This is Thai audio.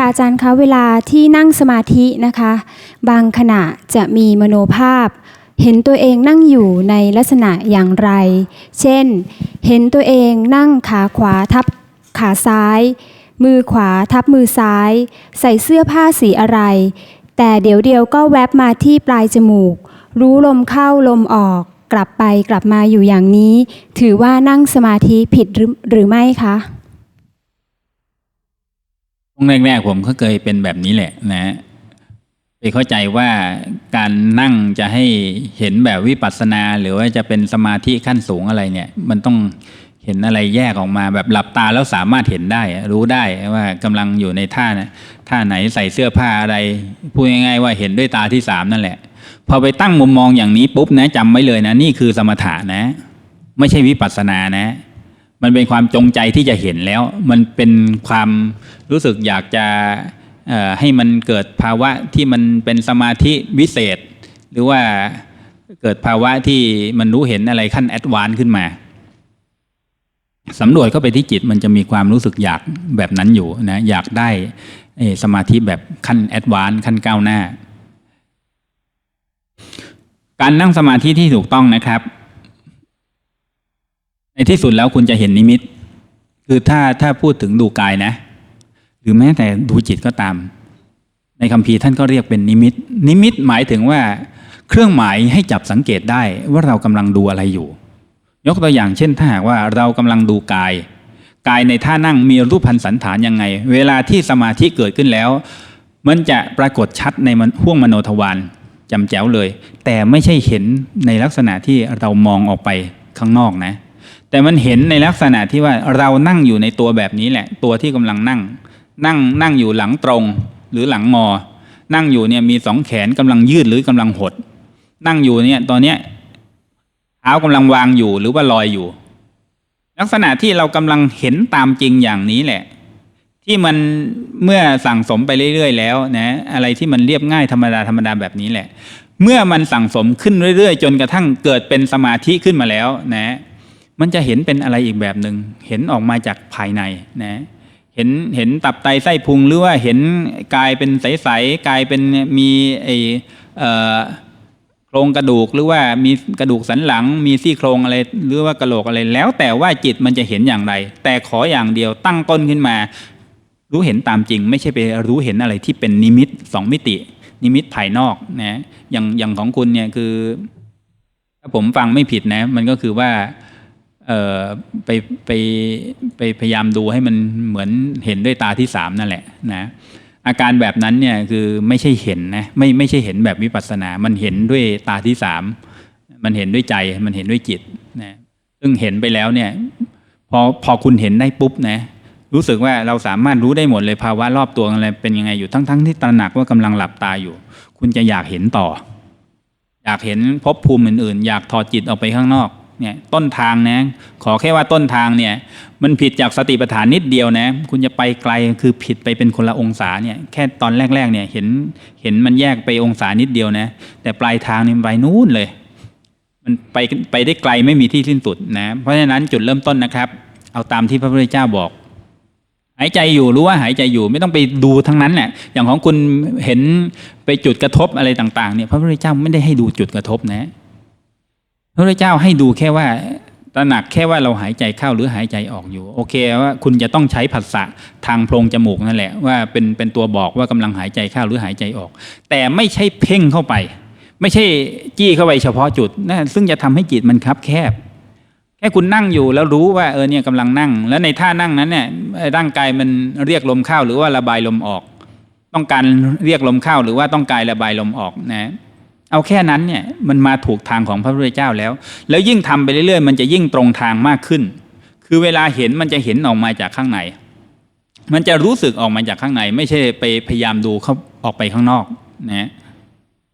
ค่ะอาจารย์คะเวลาที่นั่งสมาธินะคะ บางขณะจะมีมโนภาพ เห็นตัวเองนั่งอยู่ในลักษณะอย่างไร เช่น เห็นตัวเองนั่งขาขวาทับขาซ้าย มือขวาทับมือซ้าย ใส่เสื้อผ้าสีอะไร แต่เดี๋ยวเดียวก็แวบมาที่ปลายจมูก รู้ลมเข้าลมออก กลับไปกลับมาอยู่อย่างนี้ ถือว่านั่งสมาธิผิดหรือหรือไม่คะ ช่วงแรกๆผมก็เคยเป็นแบบนี้แหละนะไปเข้าใจว่าการนั่งจะให้เห็นแบบวิปัสสนา หรือว่าจะเป็นสมาธิขั้นสูงอะไรเนี่ย มันต้องเห็นอะไรแยกออกมาแบบหลับตาแล้วสามารถเห็นได้ รู้ได้ว่ากำลังอยู่ในท่านะท่าไหนใส่เสื้อผ้าอะไรพูดง่ายๆว่าเห็นด้วยตาที่สามนั่นแหละ พอไปตั้งมุมมองอย่างนี้ปุ๊บนะจำไว้เลยนะ นี่คือสมถะนะ ไม่ใช่วิปัสสนานะ มันเป็นความจงใจที่จะเห็นแล้ว มันเป็นความรู้สึกอยากจะให้มันเกิดภาวะที่มันเป็นสมาธิวิเศษ หรือว่าเกิดภาวะที่มันรู้เห็นอะไรขั้นแอดวานซ์ขึ้นมาสำรวจเข้าไปที่จิตมันจะมีความรู้สึกอยากแบบนั้นอยู่นะอยากได้สมาธิแบบขั้นแอดวานซ์ขั้นก้าวหน้า การนั่งสมาธิที่ถูกต้องนะครับ ในที่สุดแล้วคุณจะเห็นนิมิต คือถ้าถ้าพูดถึงดูกายนะ หรือแม้แต่ดูจิตก็ตาม ในคัมภีท่านก็เรียกเป็นนิมิต นิมิตหมายถึงว่าเครื่องหมายให้จับสังเกตได้ว่าเรากำลังดูอะไรอยู่ ยกตัวอย่างเช่น ถ้าหากว่าเรากำลังดูกาย กายในท่านั่งมีรูปพันสันฐานยังไง เวลาที่สมาธิเกิดขึ้นแล้ว มันจะปรากฏชัดในมันห่วงมโนทวารจำแจ๋วเลย แต่ไม่ใช่เห็นในลักษณะที่เรามองออกไปข้างนอกนะ แต่มันเห็นในลักษณะที่ว่าเรานั่งอยู่ในตัวแบบนี้แหละ ตัวที่กำลังนั่ง นั่งนั่งอยู่หลังตรงหรือหลังงอ นั่งอยู่เนี่ยมีสองแขนกำลังยืดหรือกำลังหด นั่งอยู่เนี่ยตอนเนี้ยเท้ากำลังวางอยู่หรือว่าลอยอยู่ ลักษณะที่เรากำลังเห็นตามจริงอย่างนี้แหละ ที่มันเมื่อสั่งสมไปเรื่อยๆ แล้วนะอะไรที่มันเรียบง่ายธรรมดาธรรมดาแบบนี้แหละ เมื่อมันสั่งสมขึ้นเรื่อยๆ จนกระทั่งเกิดเป็นสมาธิขึ้นมาแล้วนะ มันจะเห็นเป็นอะไรอีกแบบหนึ่งเห็นออกมาจากภายในนะเห็นเห็นตับไตไส้พุงหรือว่าเห็นกายเป็นใสๆกายเป็นมีไอโครงกระดูกหรือว่ามีกระดูกสันหลัง มีซี่โครงอะไรหรือว่ากระโหลกอะไรแล้ว แต่ว่าจิตมันจะเห็นอย่างไร แต่ขออย่างเดียวตั้งต้นขึ้นมา รู้เห็นตามจริง ไม่ใช่ไปรู้เห็นอะไรที่เป็นนิมิตสองมิติ นิมิตภายนอกนะอย่างอย่างของคุณเนี่ยคือ ถ้าผมฟังไม่ผิดนะ มันก็คือว่า ไปไปไปพยายามดูให้มันเหมือนเห็นด้วยตาที่สามนั่นแหละนะอาการแบบนั้นเนี่ยคือไม่ใช่เห็นนะไม่ไม่ใช่เห็นแบบวิปัสสนา มันเห็นด้วยตาที่สามมันเห็นด้วยใจมันเห็นด้วยจิตนะซึ่งเห็นไปแล้วเนี่ยพอพอคุณเห็นได้ปุ๊บนะรู้สึกว่าเราสามารถรู้ได้หมดเลยภาวะรอบตัวอะไรเป็นยังไงอยู่ทั้งทั้งที่ตระหนักว่ากำลังหลับตาอยู่ คุณจะอยากเห็นต่อ อยากเห็นภพภูมิอื่นๆ อยากถอดจิตออกไปข้างนอก เนี่ยต้นทางนะขอแค่ว่าต้นทางเนี่ยมันผิดจากสติปัฏฐานนิดเดียวนะคุณจะไปไกลคือผิดไปเป็นคนละองศาเนี่ยแค่ตอนแรกๆเนี่ยเห็นเห็นมันแยกไปองศานิดเดียวนะแต่ปลายทางนี่มันไปนู่นเลย มันไปไปได้ไกลไม่มีที่สิ้นสุดนะเพราะฉะนั้นจุดเริ่มต้นนะครับ เอาตามที่พระพุทธเจ้าบอกหายใจอยู่รู้ว่าหายใจอยู่ไม่ต้องไปดูทั้งนั้นแหละอย่างของคุณเห็นไปจุดกระทบอะไรต่างๆเนี่ยพระพุทธเจ้าไม่ได้ให้ดูจุดกระทบนะ พระพุทธเจ้าให้ดูแค่ว่าตระหนักแค่ว่าเราหายใจเข้าหรือหายใจออกอยู่ โอเคว่าคุณจะต้องใช้ผัสสะทางโพรงจมูกนั่นแหละว่าเป็นเป็นตัวบอกว่ากำลังหายใจเข้าหรือหายใจออก แต่ไม่ใช่เพ่งเข้าไป ไม่ใช่จี้เข้าไปเฉพาะจุดนะซึ่งจะทำให้จิตมันคับแคบ แค่คุณนั่งอยู่แล้วรู้ว่าเออเนี่ยกำลังนั่ง แล้วในท่านั่งนั้นเนี่ยร่างกายมันเรียกลมเข้าหรือว่าระบายลมออก ต้องการเรียกลมเข้าหรือว่าต้องการระบายลมออกนะ เอาแค่นั้นเนี่ยมันมาถูกทางของพระพุทธเจ้าแล้ว แล้วยิ่งทำไปเรื่อยๆ มันจะยิ่งตรงทางมากขึ้น คือเวลาเห็นมันจะเห็นออกมาจากข้างใน มันจะรู้สึกออกมาจากข้างใน ไม่ใช่ไปพยายามดูเขาออกไปข้างนอกนะ